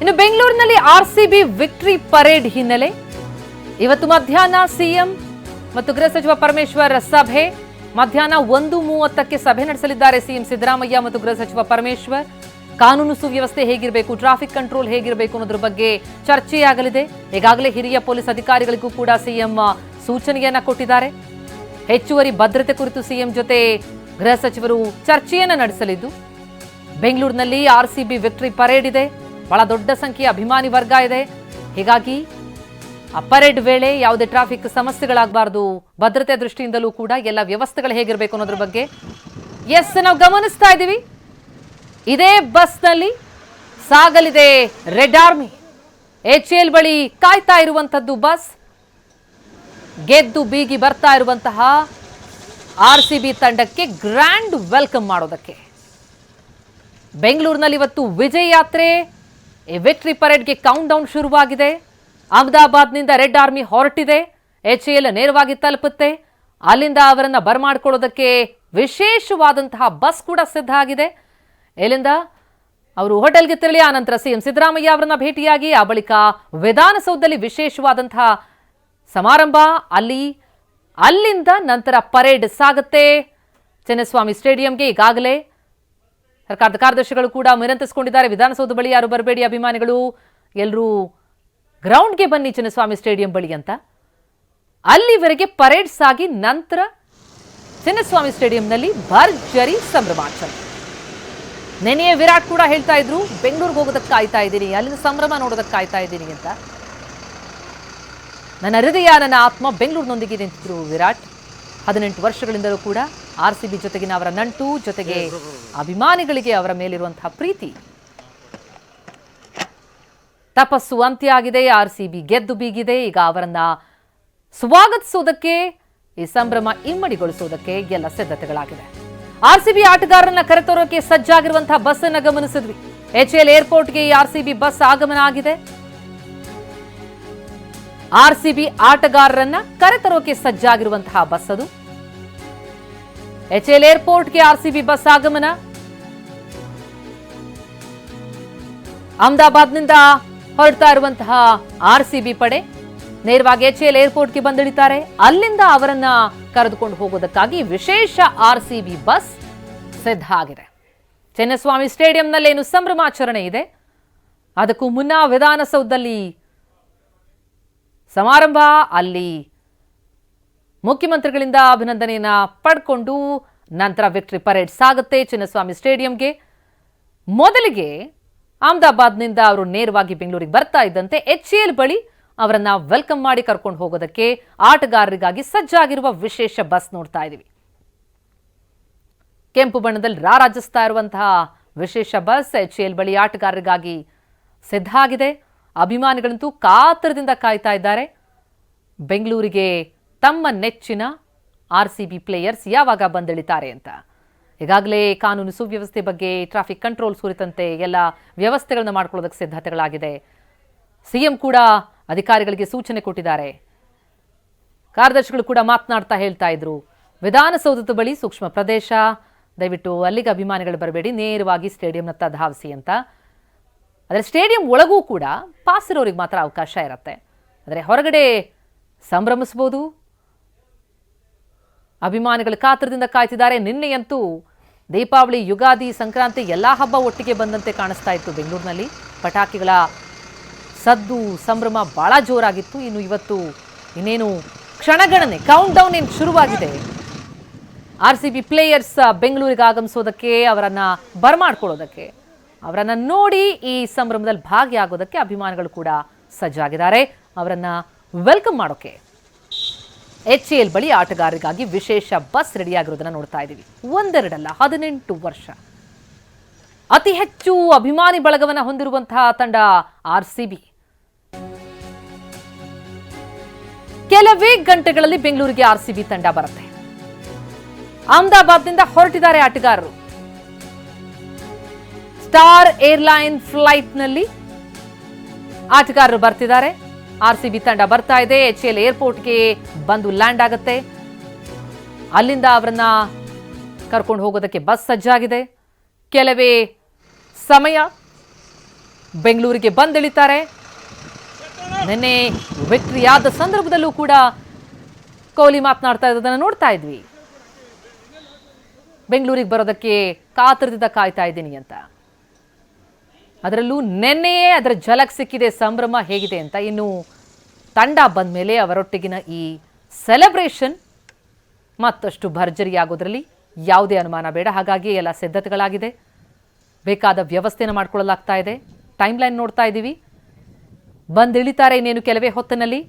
ಇನ್ನು ಬೆಂಗಳೂರಿನಲ್ಲಿ RCB victory parade ಹಿನ್ನೆಲೆ. ಇವತ್ತು ಮಧ್ಯಾಹ್ನ ಸಿಎಂ ಮತ್ತು ಗೃಹ ಸಚಿವ ಪರಮೇಶ್ವರ್ ಸಭೆ. ಮಧ್ಯಾಹ್ನ ಒಂದು ಮೂವತ್ತಕ್ಕೆ ಸಭೆ ನಡೆಸಲಿದ್ದಾರೆ ಸಿಎಂ ಸಿದ್ದರಾಮಯ್ಯ ಮತ್ತು ಗೃಹ ಸಚಿವ ಪರಮೇಶ್ವರ್. ಕಾನೂನು ಸುವ್ಯವಸ್ಥೆ ಹೇಗಿರಬೇಕು, ಟ್ರಾಫಿಕ್ ಕಂಟ್ರೋಲ್ ಹೇಗಿರಬೇಕು ಅನ್ನೋದ್ರ ಬಗ್ಗೆ ಚರ್ಚೆಯಾಗಲಿದೆ. ಈಗಾಗಲೇ ಹಿರಿಯ ಪೊಲೀಸ್ ಅಧಿಕಾರಿಗಳಿಗೂ ಕೂಡ ಸಿಎಂ ಸೂಚನೆಯನ್ನ ಕೊಟ್ಟಿದ್ದಾರೆ. ಹೆಚ್ಚುವರಿ ಭದ್ರತೆ ಕುರಿತು ಸಿಎಂ ಜೊತೆ ಗೃಹ ಸಚಿವರು ಚರ್ಚೆಯನ್ನ ನಡೆಸಲಿದ್ದು. ಬೆಂಗಳೂರಿನಲ್ಲಿ ಆರ್ಸಿಬಿ ವಿಕ್ಟ್ರಿ ಪರೇಡ್ ಇದೆ. ಬಹಳ ದೊಡ್ಡ ಸಂಖ್ಯೆಯ ಅಭಿಮಾನಿ ವರ್ಗ ಇದೆ. ಹೀಗಾಗಿ ಆ ವೇಳೆ ಯಾವುದೇ ಟ್ರಾಫಿಕ್ ಸಮಸ್ಯೆಗಳಾಗಬಾರ್ದು. ಭದ್ರತೆ ದೃಷ್ಟಿಯಿಂದಲೂ ಕೂಡ ಎಲ್ಲ ವ್ಯವಸ್ಥೆಗಳು ಹೇಗಿರಬೇಕು ಅನ್ನೋದ್ರ ಬಗ್ಗೆ ಎಸ್ ನಾವು ಗಮನಿಸ್ತಾ ಇದ್ದೀವಿ. ಇದೇ ಬಸ್ನಲ್ಲಿ ಸಾಗಲಿದೆ ರೆಡ್ ಆರ್ಮಿ ಎಚ್ ಎಲ್ ಬಳಿ ಕಾಯ್ತಾ ಇರುವಂತದ್ದು ಬಸ್ ಗೆದ್ದು ಬೀಗಿ ಬರ್ತಾ ಇರುವಂತಹ ಆರ್ ಸಿ ಬಿ ತಂಡಕ್ಕೆ ಗ್ರ್ಯಾಂಡ್ ವೆಲ್ಕಮ್ ಮಾಡೋದಕ್ಕೆ. ಬೆಂಗಳೂರಿನಲ್ಲಿ ಇವತ್ತು ವಿಜಯ ಯಾತ್ರೆ. ವಿಕ್ಟ್ರಿ ಪರೇಡ್ಗೆ ಕೌಂಟ್ ಡೌನ್ ಶುರುವಾಗಿದೆ. ಅಹಮದಾಬಾದ್ನಿಂದ ರೆಡ್ ಆರ್ಮಿ ಹೊರಟಿದೆ. ಎಚ್ ಎಲ್ ನೇರವಾಗಿ ತಲುಪುತ್ತೆ. ಅಲ್ಲಿಂದ ಅವರನ್ನ ಬರಮಾಡ್ಕೊಳ್ಳೋದಕ್ಕೆ ವಿಶೇಷವಾದಂತಹ ಬಸ್ ಕೂಡ ಸಿದ್ಧ ಆಗಿದೆ. ಇಲ್ಲಿಂದ ಅವರು ಹೋಟೆಲ್ಗೆ ತೆರಳಿ ಆ ನಂತರ ಸಿಎಂ ಸಿದ್ದರಾಮಯ್ಯ ಅವರನ್ನ ಭೇಟಿಯಾಗಿ, ಆ ಬಳಿಕ ವಿಧಾನಸೌಧದಲ್ಲಿ ವಿಶೇಷವಾದಂತಹ ಸಮಾರಂಭ. ಅಲ್ಲಿ, ಅಲ್ಲಿಂದ ನಂತರ ಪರೇಡ್ ಸಾಗುತ್ತೆ. ಚೆನ್ನಸ್ವಾಮಿ ಸ್ಟೇಡಿಯಂಗೆ ಈಗಾಗಲೇ ಸರ್ಕಾರದ ಕಾರ್ಯದರ್ಶಿಗಳು ಕೂಡ ವಿನಂತಿಸಿಕೊಂಡಿದ್ದಾರೆ ವಿಧಾನಸೌಧ ಬಳಿ ಯಾರು ಬರಬೇಡಿ ಅಭಿಮಾನಿಗಳು. ಎಲ್ಲರೂ ಗ್ರೌಂಡ್ಗೆ ಬನ್ನಿ ಚಿನ್ನಸ್ವಾಮಿ ಸ್ಟೇಡಿಯಂ ಬಳಿ ಅಂತ. ಅಲ್ಲಿವರೆಗೆ ಪರೇಡ್ ಸಾಗಿ ನಂತರ ಚಿನ್ನಸ್ವಾಮಿ ಸ್ಟೇಡಿಯಂನಲ್ಲಿ ಭರ್ಜರಿ ಸಂಭ್ರಮಾಚರಣೆ. ನೆನೆಯೇ ವಿರಾಟ್ ಕೂಡ ಹೇಳ್ತಾ ಇದ್ರು, ಬೆಂಗಳೂರಿಗೆ ಹೋಗೋದಕ್ಕೆ ಕಾಯ್ತಾ ಇದ್ದೀನಿ, ಅಲ್ಲಿನ ಸಂಭ್ರಮ ನೋಡೋದಕ್ಕೆ ಕಾಯ್ತಾ ಇದ್ದೀನಿ ಅಂತ. ನನ್ನ ಹೃದಯ, ನನ್ನ ಆತ್ಮ ಬೆಂಗಳೂರಿನೊಂದಿಗೆ ನಿಂತಿದ್ರು ವಿರಾಟ್. ಹದಿನೆಂಟು ವರ್ಷಗಳಿಂದಲೂ ಕೂಡ ಆರ್ ಸಿ ಬಿ ಜೊತೆಗಿನ ಅವರ ನಂಟು, ಜೊತೆಗೆ ಅಭಿಮಾನಿಗಳಿಗೆ ಅವರ ಮೇಲಿರುವಂತಹ ಪ್ರೀತಿ. ತಪಸ್ಸು ಅಂತ್ಯ ಆಗಿದೆ ಆರ್ ಸಿ ಬಿ ಗೆದ್ದು ಬೀಗಿದೆ, ಈಗ ಅವರನ್ನ ಸ್ವಾಗತಿಸುವುದಕ್ಕೆ ಈ ಸಂಭ್ರಮ ಇಮ್ಮಡಿಗೊಳಿಸುವುದಕ್ಕೆ ಎಲ್ಲ ಸಿದ್ಧತೆಗಳಾಗಿದೆ ಆರ್ ಸಿ ಬಿ ಆಟಗಾರರನ್ನ ಕರೆತರೋಕೆ ಸಜ್ಜಾಗಿರುವಂತಹ ಬಸ್ ಅನ್ನ ಗಮನಿಸಿದ್ವಿ. ಎಚ್ ಎಲ್ ಏರ್ಪೋರ್ಟ್ಗೆ ಈ ಆರ್ ಸಿ ಬಿ ಬಸ್ ಆಗಮನ ಆಗಿದೆ. ಆರ್ ಸಿ ಬಿ ಆಟಗಾರರನ್ನ ಕರೆತರೋಕೆ ಸಜ್ಜಾಗಿರುವಂತಹ ಬಸ್ ಅದು. ಎಚ್ ಎಲ್ ಏರ್ಪೋರ್ಟ್ಗೆ ಆರ್ಸಿಬಿ ಬಸ್ ಆಗಮನ. ಅಹಮದಾಬಾದ್ನಿಂದ ಹೊರಡ್ತಾ ಇರುವಂತಹ ಆರ್ಸಿಬಿ ಪಡೆ ನೇರವಾಗಿ ಎಚ್ ಎಲ್ ಏರ್ಪೋರ್ಟ್ಗೆ ಬಂದಿಳಿತಾರೆ. ಅಲ್ಲಿಂದ ಅವರನ್ನ ಕರೆದುಕೊಂಡು ಹೋಗೋದಕ್ಕಾಗಿ ವಿಶೇಷ ಆರ್ಸಿಬಿ ಬಸ್ ಸಿದ್ಧ ಆಗಿದೆ ಚೆನ್ನಸ್ವಾಮಿ ಸ್ಟೇಡಿಯಂನಲ್ಲಿ ಏನು ಸಂಭ್ರಮಾಚರಣೆ ಇದೆ? ಅದಕ್ಕೂ ಮುನ್ನ ವಿಧಾನಸೌಧದಲ್ಲಿ ಸಮಾರಂಭ, ಅಲ್ಲಿ ಮುಖ್ಯಮಂತ್ರಿಗಳಿಂದ ಅಭಿನಂದನೆಯನ್ನ ಪಡ್ಕೊಂಡು ನಂತರ ವಿಕ್ಟರಿ ಪರೇಡ್ ಸಾಗುತ್ತೆ ಚಿನ್ನಸ್ವಾಮಿ ಸ್ಟೇಡಿಯಂಗೆ. ಮೊದಲಿಗೆ ಅಹಮದಾಬಾದ್ನಿಂದ ಅವರು ನೇರವಾಗಿ ಬೆಂಗಳೂರಿಗೆ ಬರ್ತಾ ಇದ್ದಂತೆ ಎಚ್ ಎಲ್ ಬಳಿ ಅವರನ್ನ ವೆಲ್ಕಮ್ ಮಾಡಿ ಕರ್ಕೊಂಡು ಹೋಗೋದಕ್ಕೆ ಆಟಗಾರರಿಗಾಗಿ ಸಜ್ಜಾಗಿರುವ ವಿಶೇಷ ಬಸ್ ನೋಡ್ತಾ ಇದ್ದೀವಿ. ಕೆಂಪು ಬಣ್ಣದಲ್ಲಿ ರಾರಾಜಿಸ್ತಾ ಇರುವಂತಹ ವಿಶೇಷ ಬಸ್ ಎಚ್ ಎಲ್ ಬಳಿ ಆಟಗಾರರಿಗಾಗಿ ಸಿದ್ಧ ಆಗಿದೆ. ಅಭಿಮಾನಿಗಳಂತೂ ಕಾತರದಿಂದ ಕಾಯ್ತಾ ಇದ್ದಾರೆ. ಬೆಂಗಳೂರಿಗೆ ತಮ್ಮ ನೆಚ್ಚಿನ ಆರ್ ಸಿ ಬಿ ಪ್ಲೇಯರ್ಸ್ ಯಾವಾಗ ಬಂದಿಳಿತಾರೆ ಅಂತ. ಈಗಾಗಲೇ ಕಾನೂನು ಸುವ್ಯವಸ್ಥೆ ಬಗ್ಗೆ ಟ್ರಾಫಿಕ್ ಕಂಟ್ರೋಲ್ ಕುರಿತಂತೆ ಎಲ್ಲ ವ್ಯವಸ್ಥೆಗಳನ್ನು ಮಾಡಿಕೊಳ್ಳೋದಕ್ಕೆ ಸಿದ್ಧತೆಗಳಾಗಿದೆ. ಸಿಎಂ ಕೂಡ ಅಧಿಕಾರಿಗಳಿಗೆ ಸೂಚನೆ ಕೊಟ್ಟಿದ್ದಾರೆ. ಕಾರ್ಯದರ್ಶಿಗಳು ಕೂಡ ಮಾತನಾಡ್ತಾ ಹೇಳ್ತಾ ಇದ್ರು. ವಿಧಾನಸೌಧದ ಬಳಿ ಸೂಕ್ಷ್ಮ ಪ್ರದೇಶ. ದಯವಿಟ್ಟು ಅಲ್ಲಿಗೆ ಅಭಿಮಾನಿಗಳು ಬರಬೇಡಿ. ನೇರವಾಗಿ ಸ್ಟೇಡಿಯಂನತ್ತ ಧಾವಿಸಿ ಅಂತ. ಆದರೆ ಸ್ಟೇಡಿಯಂ ಒಳಗೂ ಕೂಡ ಪಾಸ್ ಇರೋರಿಗೆ ಮಾತ್ರ ಅವಕಾಶ ಇರುತ್ತೆ. ಆದರೆ ಹೊರಗಡೆ ಸಂಭ್ರಮಿಸ್ಬೋದು ಅಭಿಮಾನಿಗಳು ಕಾತರದಿಂದ ಕಾಯ್ತಿದ್ದಾರೆ. ನಿನ್ನೆಯಂತೂ ದೀಪಾವಳಿ, ಯುಗಾದಿ, ಸಂಕ್ರಾಂತಿ ಎಲ್ಲ ಹಬ್ಬ ಒಟ್ಟಿಗೆ ಬಂದಂತೆ ಕಾಣಿಸ್ತಾ ಇತ್ತು. ಬೆಂಗಳೂರಿನಲ್ಲಿ ಪಟಾಕಿಗಳ ಸದ್ದು, ಸಂಭ್ರಮ ಬಹಳ ಜೋರಾಗಿತ್ತು. ಇನ್ನು ಇವತ್ತು ಇನ್ನೇನು ಕ್ಷಣಗಣನೆ ಕೌಂಟ್ ಡೌನ್ ಏನು ಶುರುವಾಗಿದೆ? ಆರ್ ಸಿ ಬಿ ಪ್ಲೇಯರ್ಸ್ ಬೆಂಗಳೂರಿಗೆ ಆಗಮಿಸೋದಕ್ಕೆ, ಅವರನ್ನು ಬರಮಾಡ್ಕೊಳ್ಳೋದಕ್ಕೆ, ಅವರನ್ನು ನೋಡಿ ಈ ಸಂಭ್ರಮದಲ್ಲಿ ಭಾಗಿಯಾಗೋದಕ್ಕೆ ಅಭಿಮಾನಿಗಳು ಕೂಡ ಸಜ್ಜಾಗಿದ್ದಾರೆ. ಅವರನ್ನು ವೆಲ್ಕಮ್ ಮಾಡೋಕೆ. ಎಚ್ ಎಲ್ ಬಳಿ ಆಟಗಾರರಿಗಾಗಿ ವಿಶೇಷ ಬಸ್ ರೆಡಿಯಾಗಿರೋದನ್ನ ನೋಡ್ತಾ ಇದ್ದೀವಿ. ಒಂದೆರಡಲ್ಲ, ಹದಿನೆಂಟು ವರ್ಷ. ಅತಿ ಹೆಚ್ಚು ಅಭಿಮಾನಿ ಬಳಗವನ್ನ ಹೊಂದಿರುವಂತಹ ತಂಡ ಆರ್ ಸಿ ಬಿ ಕೆಲವೇ ಗಂಟೆಗಳಲ್ಲಿ ಬೆಂಗಳೂರಿಗೆ ಆರ್ ಸಿ ಬಿ ತಂಡ ಬರುತ್ತೆ. ಅಹಮದಾಬಾದ್ನಿಂದ ಹೊರಟಿದ್ದಾರೆ ಆಟಗಾರರು. ಸ್ಟಾರ್ ಏರ್ಲೈನ್ ಫ್ಲೈಟ್ನಲ್ಲಿ ಆಟಗಾರರು ಬರ್ತಿದ್ದಾರೆ. ಆರ್ ಸಿ ಬಿ ತಂಡ ಬರ್ತಾ ಇದೆ. ಎಚ್ ಎಲ್ ಏರ್ಪೋರ್ಟ್ಗೆ ಬಂದು ಲ್ಯಾಂಡ್ ಆಗುತ್ತೆ. ಅಲ್ಲಿಂದ ಅವರನ್ನ ಕರ್ಕೊಂಡು ಹೋಗೋದಕ್ಕೆ ಬಸ್ ಸಜ್ಜಾಗಿದೆ. ಕೆಲವೇ ಸಮಯ ಬೆಂಗಳೂರಿಗೆ ಬಂದಿಳಿತಾರೆ. ನಿನ್ನೆ ವಿಕ್ಟ್ರಿ ಆದ ಸಂದರ್ಭದಲ್ಲೂ ಕೂಡ ಕೊಹ್ಲಿ ಮಾತನಾಡ್ತಾ ಇರೋದನ್ನು ನೋಡ್ತಾ ಇದ್ವಿ. ಬೆಂಗಳೂರಿಗೆ ಬರೋದಕ್ಕೆ ಕಾತರದಿಂದ ಕಾಯ್ತಾ ಇದ್ದೀನಿ ಅಂತ. ಅದರಲ್ಲೂ ನೆನ್ನೆಯೇ ಅದರ ಝಲಕ್ ಸಿಕ್ಕಿದೆ, ಸಂಭ್ರಮ ಹೇಗಿದೆ ಅಂತ ಇನ್ನು ತಂಡ ಬಂದ ಮೇಲೆ ಅವರೊಟ್ಟಿಗಿನ ಈ ಸೆಲೆಬ್ರೇಷನ್ ಮತ್ತಷ್ಟು ಭರ್ಜರಿಯಾಗೋದ್ರಲ್ಲಿ ಯಾವುದೇ ಅನುಮಾನ ಬೇಡ. ಹಾಗಾಗಿ ಎಲ್ಲ ಸಿದ್ಧತೆಗಳಾಗಿದೆ. ಬೇಕಾದ ವ್ಯವಸ್ಥೆನ ಮಾಡಿಕೊಳ್ಳಲಾಗ್ತಾ ಇದೆ. ಟೈಮ್ ಲೈನ್ ನೋಡ್ತಾ ಇದ್ದೀವಿ. ಬಂದಿಳಿತಾರೆ ಇನ್ನೇನು ಕೆಲವೇ ಹೊತ್ತಿನಲ್ಲಿ